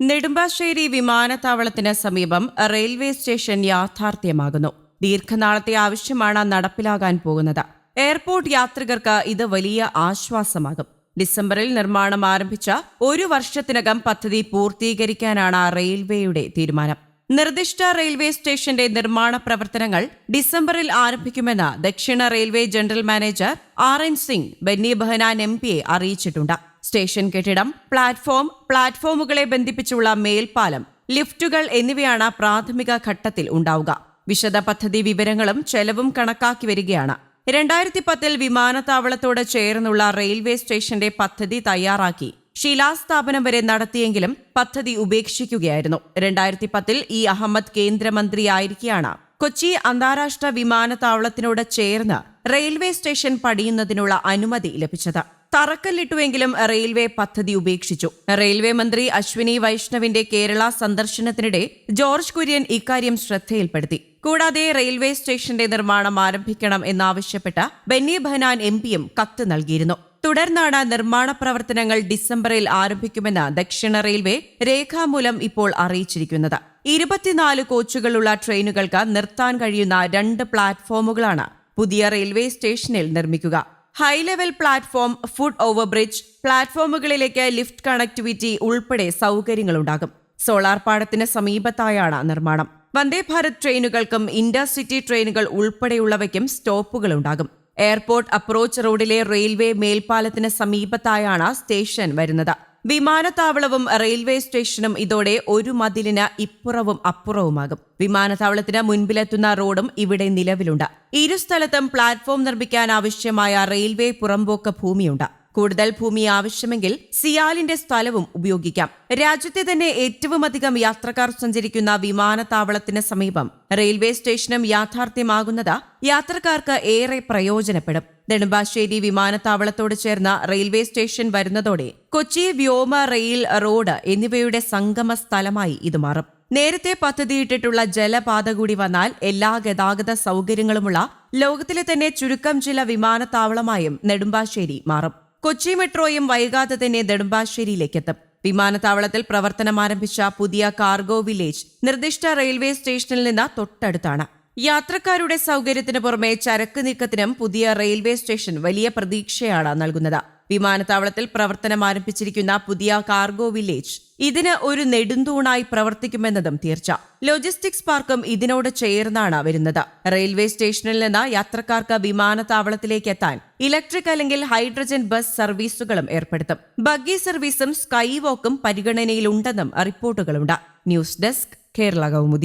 നെടുമ്പാശ്ശേരി വിമാനത്താവളത്തിന് സമീപം railway station യാഥാർത്ഥ്യമാകുന്നു. ദീർഘനാളത്തെ ആവശ്യമാണ് നടപ്പിലാകാൻ പോകുന്നത്. എയർപോർട്ട് യാത്രികർക്ക് ഇത് വലിയ ആശ്വാസമാകും. ഡിസംബറിൽ നിർമ്മാണം ആരംഭിച്ച ഒരു വർഷത്തിനകം പദ്ധതി പൂർത്തീകരിക്കാനാണ് റെയിൽവേയുടെ തീരുമാനം. നിർദ്ദിഷ്ട റെയിൽവേ സ്റ്റേഷന്റെ നിർമ്മാണ പ്രവർത്തനങ്ങൾ ഡിസംബറിൽ ആരംഭിക്കുമെന്ന് ദക്ഷിണ railway general manager R N Singh Benny Behanan M പിയെ അറിയിച്ചിട്ടുണ്ട്. സ്റ്റേഷൻ കെട്ടിടം പ്ലാറ്റ്ഫോം പ്ലാറ്റ്ഫോമുകളെ ബന്ധിപ്പിച്ചുള്ള മേൽപ്പാലം ലിഫ്റ്റുകൾ എന്നിവയാണ് പ്രാഥമിക ഘട്ടത്തിൽ ഉണ്ടാവുക. വിശദ പദ്ധതി വിവരങ്ങളും ചെലവും കണക്കാക്കി വരികയാണ്. രണ്ടായിരത്തി പത്തിൽ വിമാനത്താവളത്തോട് ചേർന്നുള്ള റെയിൽവേ സ്റ്റേഷന്റെ പദ്ധതി തയ്യാറാക്കി. ശിലാസ്ഥാപനം വരെ നടത്തിയെങ്കിലും പദ്ധതി ഉപേക്ഷിക്കുകയായിരുന്നു. രണ്ടായിരത്തി പത്തിൽ ഇ അഹമ്മദ് കേന്ദ്രമന്ത്രിയായിരിക്കെയാണ്. കൊച്ചി അന്താരാഷ്ട്ര വിമാനത്താവളത്തിനോട് ചേർന്ന് റെയിൽവേ സ്റ്റേഷൻ പണിയുന്നതിനുള്ള അനുമതി ലഭിച്ചത്. തറക്കല്ലിട്ടുവെങ്കിലും റെയിൽവേ പദ്ധതി ഉപേക്ഷിച്ചു. റെയിൽവേ മന്ത്രി അശ്വിനി വൈഷ്ണവിന്റെ കേരള സന്ദർശനത്തിനിടെ ജോർജ് കുര്യൻ ഇക്കാര്യം ശ്രദ്ധയിൽപ്പെടുത്തി. കൂടാതെ റെയിൽവേ സ്റ്റേഷന്റെ നിർമ്മാണം ആരംഭിക്കണം എന്നാവശ്യപ്പെട്ട ബെന്നി ബഹനാൻ എം പിയും കത്ത് നൽകിയിരുന്നു. തുടർന്നാണ് നിർമ്മാണ പ്രവർത്തനങ്ങൾ ഡിസംബറിൽ ആരംഭിക്കുമെന്ന് ദക്ഷിണ റെയിൽവേ രേഖാമൂലം ഇപ്പോൾ അറിയിച്ചിരിക്കുന്നത്. ഇരുപത്തിനാല് കോച്ചുകളുള്ള ട്രെയിനുകൾക്ക് നിർത്താൻ കഴിയുന്ന രണ്ട് പ്ലാറ്റ്ഫോമുകളാണ് പുതിയ റെയിൽവേ സ്റ്റേഷനിൽ നിർമ്മിക്കുക. High level platform foot overbridge പ്ലാറ്റ്ഫോമുകളിലേക്ക് lift connectivity ഉൾപ്പെടെ സൗകര്യങ്ങളുണ്ടാകും. സോളാർ പാടത്തിന് സമീപത്തായാണ് നിർമ്മാണം. വന്ദേ ഭാരത് ട്രെയിനുകൾക്കും ഇന്റർസിറ്റി ട്രെയിനുകൾ ഉൾപ്പെടെയുള്ളവയ്ക്കും സ്റ്റോപ്പുകളുണ്ടാകും. എയർപോർട്ട് അപ്രോച്ച് റോഡിലെ റെയിൽവേ മേൽപ്പാലത്തിന് സമീപത്തായാണ് സ്റ്റേഷൻ വരുന്നത്. വിമാനത്താവളവും റെയിൽവേ സ്റ്റേഷനും ഇതോടെ ഒരു മതിലിന് ഇപ്പുറവും അപ്പുറവുമാകും. വിമാനത്താവളത്തിന് മുൻപിലെത്തുന്ന റോഡും ഇവിടെ നിലവിലുണ്ട്. ഇരു സ്ഥലത്തും പ്ലാറ്റ്ഫോം നിർമ്മിക്കാൻ ആവശ്യമായ റെയിൽവേ പുറമ്പോക്ക് ഭൂമിയുണ്ട്. കൂടുതൽ ഭൂമി ആവശ്യമെങ്കിൽ സിയാലിന്റെ സ്ഥലവും ഉപയോഗിക്കാം. രാജ്യത്തെ തന്നെ ഏറ്റവും അധികം യാത്രക്കാർ സഞ്ചരിക്കുന്ന വിമാനത്താവളത്തിന് സമീപം റെയിൽവേ സ്റ്റേഷനും യാഥാർത്ഥ്യമാകുന്നത് യാത്രക്കാർക്ക് ഏറെ പ്രയോജനപ്പെടും. നെടുമ്പാശ്ശേരി വിമാനത്താവളത്തോട് ചേർന്ന റെയിൽവേ സ്റ്റേഷൻ വരുന്നതോടെ കൊച്ചി വ്യോമ റെയിൽ റോഡ് എന്നിവയുടെ സംഗമ സ്ഥലമായി ഇത് മാറും. നേരത്തെ പദ്ധതിയിട്ടിട്ടുള്ള ജലപാത കൂടി വന്നാൽ എല്ലാ ഗതാഗത സൗകര്യങ്ങളുമുള്ള ലോകത്തിലെ തന്നെ ചുരുക്കം ചില വിമാനത്താവളമായും നെടുമ്പാശ്ശേരി മാറും. കൊച്ചി മെട്രോയും വൈകാതെ തന്നെ നെടുമ്പാശ്ശേരിയിലേക്കെത്തും. വിമാനത്താവളത്തിൽ പ്രവർത്തനം ആരംഭിച്ച പുതിയ കാർഗോ വില്ലേജ് നിർദ്ദിഷ്ട റെയിൽവേ സ്റ്റേഷനിൽ നിന്ന് തൊട്ടടുത്താണ്. യാത്രക്കാരുടെ സൗകര്യത്തിന് പുറമെ ചരക്ക് നീക്കത്തിനും പുതിയ റെയിൽവേ സ്റ്റേഷൻ വലിയ പ്രതീക്ഷയാണ് നൽകുന്നത്. വിമാനത്താവളത്തിൽ പ്രവർത്തനം ആരംഭിച്ചിരിക്കുന്ന പുതിയ കാർഗോ വില്ലേജ് ഇതിന് ഒരു നെടുന്തൂണായി പ്രവർത്തിക്കുമെന്നതും തീർച്ച. ലോജിസ്റ്റിക്സ് പാർക്കും ഇതിനോട് ചേർന്നാണ് വരുന്നത്. റെയിൽവേ സ്റ്റേഷനിൽ നിന്ന് യാത്രക്കാർക്ക് വിമാനത്താവളത്തിലേക്ക് എത്താൻ ഇലക്ട്രിക് അല്ലെങ്കിൽ ഹൈഡ്രജൻ ബസ് സർവീസുകളും ഏർപ്പെടുത്തും. ബഗ്ഗി സർവീസും സ്കൈ വോക്കും പരിഗണനയിലുണ്ടെന്നും റിപ്പോർട്ടുകളുണ്ട്. News desk Kerala Kaumudi.